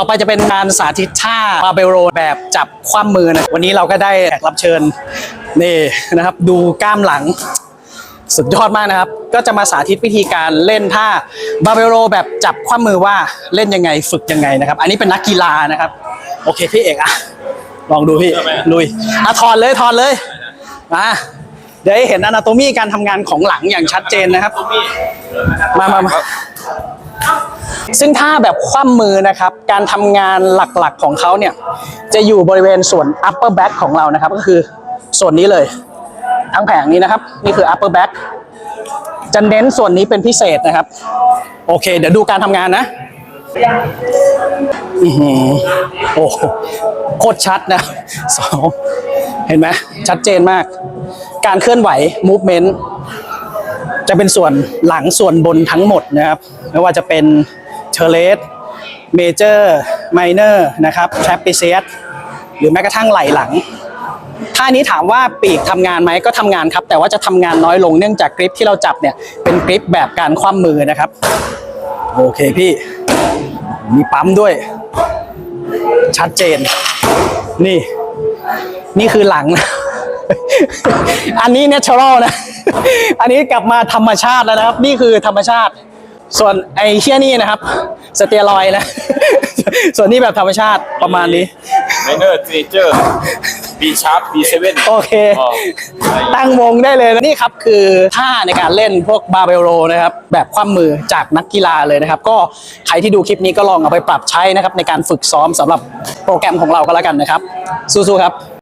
ต่อไปจะเป็นการสาธิตท่าบาเบลโรแบบจับคว่ำมือนะวันนี้เราก็ได้แขกรับเชิญนี่นะครับ ดูกล้ามหลัง สุดยอดมากนะครับ ก็จะมาสาธิตวิธีการเล่นท่าบาเบลโรแบบจับคว่ำมือว่าเล่นยังไงฝึกยังไงนะครับ อันนี้เป็นนักกีฬานะครับ โอเคพี่เอกอะลองดูพี่ลุยอะถอนเลยถอนเลยมาเดี๋ยวให้เห็นอนาโตมีการทำงานของหลังอย่างชัดเจนนะครับ มามามา ซึ่งท่าแบบคว่ำมือนะครับ การทำงานหลักๆของเขาเนี่ย จะอยู่บริเวณส่วน upper back ของเรานะครับ ก็คือส่วนนี้เลย ทั้งแผงนี้นะครับ นี่คือ upper back จะเน้นส่วนนี้เป็นพิเศษนะครับ โอเค เดี๋ยวดูการทำงานนะอือหือโอ้โหโคตรชัดนะสองเห็นไหมชัดเจนมาก การเคลื่อนไหว movement จะเป็นส่วนหลังส่วนบนทั้งหมดนะครับ ไม่ว่าจะเป็น เทเลสเมเจอร์ไมเนอร์นะครับแทรปเปเซียสหรือแม้กระทั่งไหลหลังท่านี้ถามว่าปีกทำงานไหมก็ทำงานครับ แต่ว่าจะทำงานน้อยลงเนื่องจากกริปที่เราจับเนี่ยเป็นกริปแบบการคว่ำมือนะครับ โอเคพี่ มีปั๊มด้วย ชัดเจน นี่ นี่คือหลังนะอันนี้เนเชอรัลนะ อันนี้กลับมาธรรมชาติแล้วนะครับ นี่คือธรรมชาติ ส่วนไอ้เชี่ยนี่นะครับ สเตียรอยด์นะ ส่วนนี้แบบธรรมชาติประมาณนี้ไมเนอร์เจเจอร์บีชาร์ปบีเซเว่นโอเค ตั้งวงได้เลยนะนี่ครับคือท่าในการเล่นพวกบาเบลโรนะครับ แบบคว่ำมือจากนักกีฬาเลยนะครับ ก็ใครที่ดูคลิปนี้ก็ลองเอาไปปรับใช้นะครับ ในการฝึกซ้อมสำหรับโปรแกรมของเราก็แล้วกันนะครับ สู้ๆครับ